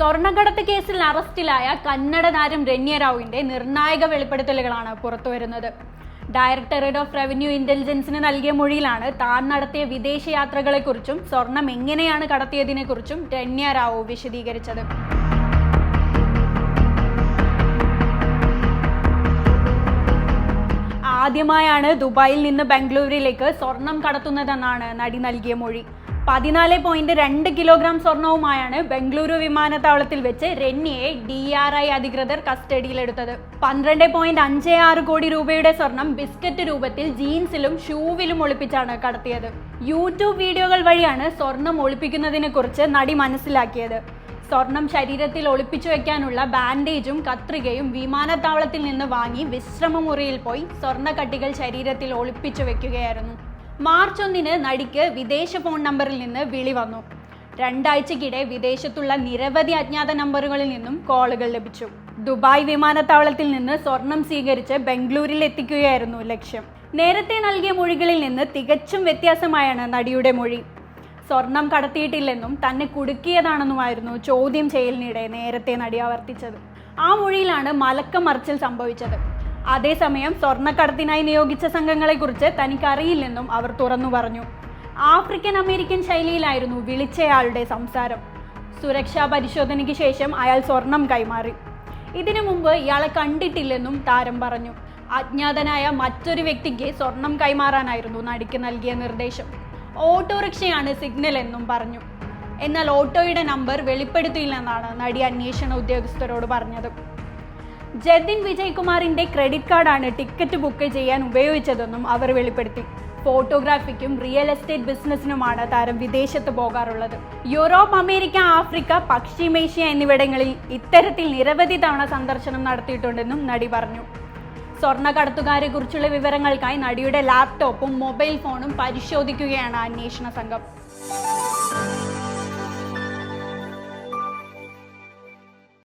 സ്വർണക്കടത്ത് കേസിൽ അറസ്റ്റിലായ കന്നഡ താരം രണ്യ റാവുവിന്റെ നിർണായക വെളിപ്പെടുത്തലുകളാണ് പുറത്തുവരുന്നത്. ഡയറക്ടറേറ്റ് ഓഫ് റവന്യൂ ഇന്റലിജൻസിന് നൽകിയ മൊഴിയിലാണ് താൻ നടത്തിയ വിദേശയാത്രകളെക്കുറിച്ചും സ്വർണം എങ്ങനെയാണ് കടത്തിയതിനെക്കുറിച്ചും രണ്യ റാവു വിശദീകരിച്ചത്. ആദ്യമായാണ് ദുബായിൽ നിന്ന് ബംഗളൂരുവിലേക്ക് സ്വർണം കടത്തുന്നതെന്നാണ് നടി നൽകിയ മൊഴി. പതിനാല് പോയിന്റ് രണ്ട് കിലോഗ്രാം സ്വർണവുമായാണ് ബംഗളൂരു വിമാനത്താവളത്തിൽ വെച്ച് റെന്നിയെ ഡി ആർ ഐ അധികൃതർ കസ്റ്റഡിയിലെടുത്തത്. പന്ത്രണ്ട് പോയിന്റ് അഞ്ച് ആറ് കോടി രൂപയുടെ സ്വർണം ബിസ്ക്കറ്റ് രൂപത്തിൽ ജീൻസിലും ഷൂവിലും ഒളിപ്പിച്ചാണ് കടത്തിയത്. യൂട്യൂബ് വീഡിയോകൾ വഴിയാണ് സ്വർണം ഒളിപ്പിക്കുന്നതിനെ കുറിച്ച് നടി മനസ്സിലാക്കിയത്. സ്വർണം ശരീരത്തിൽ ഒളിപ്പിച്ചു വെക്കാനുള്ള ബാൻഡേജും കത്രികയും വിമാനത്താവളത്തിൽ നിന്ന് വാങ്ങി വിശ്രമമുറിയിൽ പോയി സ്വർണക്കട്ടികൾ ശരീരത്തിൽ ഒളിപ്പിച്ചു വെക്കുകയായിരുന്നു. മാർച്ച് ഒന്നിന് നടിക്ക് വിദേശ ഫോൺ നമ്പറിൽ നിന്ന് വിളി വന്നു. രണ്ടാഴ്ചക്കിടെ വിദേശത്തുള്ള നിരവധി അജ്ഞാത നമ്പറുകളിൽ നിന്നും കോളുകൾ ലഭിച്ചു. ദുബായ് വിമാനത്താവളത്തിൽ നിന്ന് സ്വർണം സ്വീകരിച്ച് ബംഗളൂരിൽ എത്തിക്കുകയായിരുന്നു ലക്ഷ്യം. നേരത്തെ നൽകിയ മൊഴികളിൽ നിന്ന് തികച്ചും വ്യത്യാസമായാണ് നടിയുടെ മൊഴി. സ്വർണം കടത്തിയിട്ടില്ലെന്നും തന്നെ കുടുക്കിയതാണെന്നുമായിരുന്നു ചോദ്യം ചെയ്യലിനിടെ നേരത്തെ നടി ആവർത്തിച്ചത്. ആ മൊഴിയിലാണ് മലക്കം മറിച്ചിൽ സംഭവിച്ചത്. അതേസമയം സ്വർണക്കടത്തിനായി നിയോഗിച്ച സംഘങ്ങളെക്കുറിച്ച് തനിക്കറിയില്ലെന്നും അവർ തുറന്നു പറഞ്ഞു. ആഫ്രിക്കൻ അമേരിക്കൻ ശൈലിയിലായിരുന്നു വിളിച്ചയാളുടെ സംസാരം. സുരക്ഷാ പരിശോധനയ്ക്ക് ശേഷം അയാൾ സ്വർണം കൈമാറി. ഇതിനു മുമ്പ് ഇയാളെ കണ്ടിട്ടില്ലെന്നും താരം പറഞ്ഞു. അജ്ഞാതനായ മറ്റൊരു വ്യക്തിക്ക് സ്വർണം കൈമാറാനായിരുന്നു നടിക്ക് നൽകിയ നിർദ്ദേശം. ഓട്ടോറിക്ഷയാണ് സിഗ്നൽ എന്നും പറഞ്ഞു. എന്നാൽ ഓട്ടോയുടെ നമ്പർ വെളിപ്പെടുത്തിയില്ലെന്നാണ് നടി അന്വേഷണ ഉദ്യോഗസ്ഥരോട് പറഞ്ഞത്. ജതിൻ വിജയ്കുമാറിന്റെ ക്രെഡിറ്റ് കാർഡാണ് ടിക്കറ്റ് ബുക്ക് ചെയ്യാൻ ഉപയോഗിച്ചതെന്നും അവർ വെളിപ്പെടുത്തി. ഫോട്ടോഗ്രാഫിക്കും റിയൽ എസ്റ്റേറ്റ് ബിസിനസ്സിനുമാണ് താരം വിദേശത്ത് പോകാറുള്ളത്. യൂറോപ്പ് അമേരിക്ക ആഫ്രിക്ക പശ്ചിമേഷ്യ എന്നിവിടങ്ങളിൽ ഇത്തരത്തിൽ നിരവധി തവണ സന്ദർശനം നടത്തിയിട്ടുണ്ടെന്നും നടി പറഞ്ഞു. സ്വർണക്കടത്തുകാരെ കുറിച്ചുള്ള വിവരങ്ങൾക്കായി നടിയുടെ ലാപ്ടോപ്പും മൊബൈൽ ഫോണും പരിശോധിക്കുകയാണ് അന്വേഷണ സംഘം.